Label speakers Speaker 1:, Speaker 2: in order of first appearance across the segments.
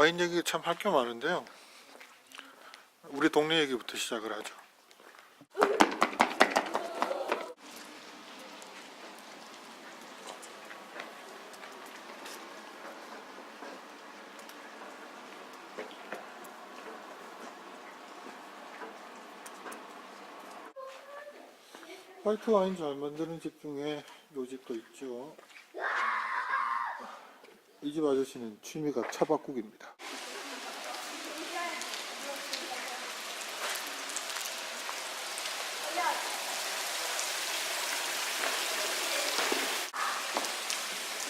Speaker 1: 와인 얘기 참 할 게 많은데요. 우리 동네 얘기부터 시작을 하죠. 화이트 와인 잘 만드는 집 중에 요 집도 있죠. 이 집 아저씨는 취미가 차바꾸기입니다.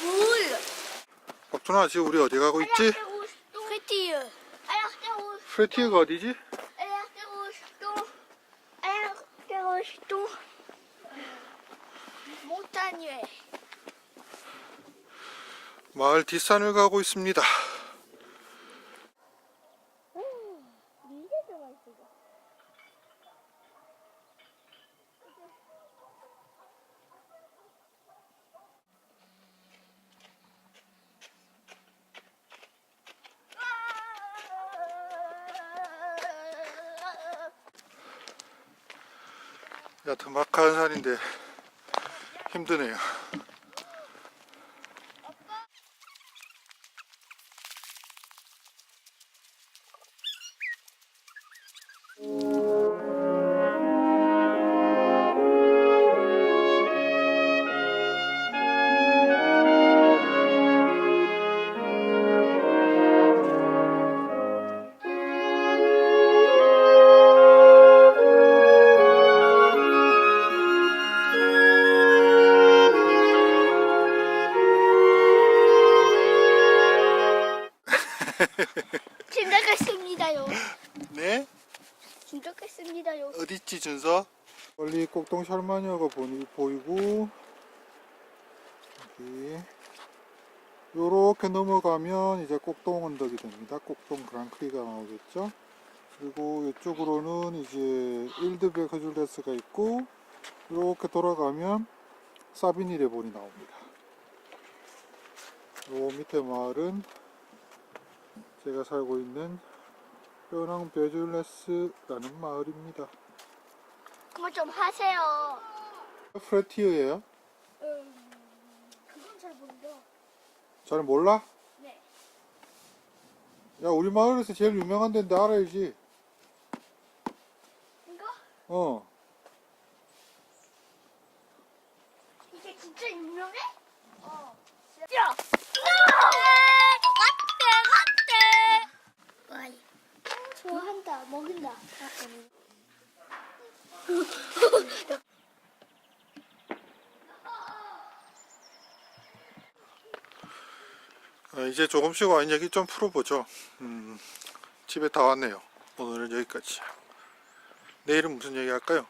Speaker 2: 물.
Speaker 1: 박준아 지금 우리 어디 가고 있지?
Speaker 2: 프티유.
Speaker 1: 프레티가 어디지?
Speaker 2: 못다녀.
Speaker 1: 마을 뒷산을 가고 있습니다. 야트막한 산인데 힘드네요.
Speaker 2: 진작했습니다요.
Speaker 1: 네?
Speaker 2: 진작했습니다요.
Speaker 1: 어딨지 준서? 멀리 꼭동 샬마니아가 보이, 보이고 여기 요렇게 넘어가면 이제 꼭동 언덕이 됩니다. 꼭동 그랑크리가 나오겠죠. 그리고 이쪽으로는 이제 일드백 허줄레스가 있고 이렇게 돌아가면 사비니 레본이 나옵니다. 요 밑에 마을은 제가 살고 있는 뼈낭 베줄레스라는 마을입니다.
Speaker 2: 그만 좀 하세요.
Speaker 1: 프레티어예요?
Speaker 2: 음, 그건 잘 모르죠.
Speaker 1: 잘 몰라?
Speaker 2: 네.
Speaker 1: 야 우리 마을에서 제일 유명한 데인데 알아야지 이제 조금씩 와인 얘기 좀 풀어보죠. 음, 집에 다 왔네요. 오늘은 여기까지. 내일은 무슨 얘기 할까요?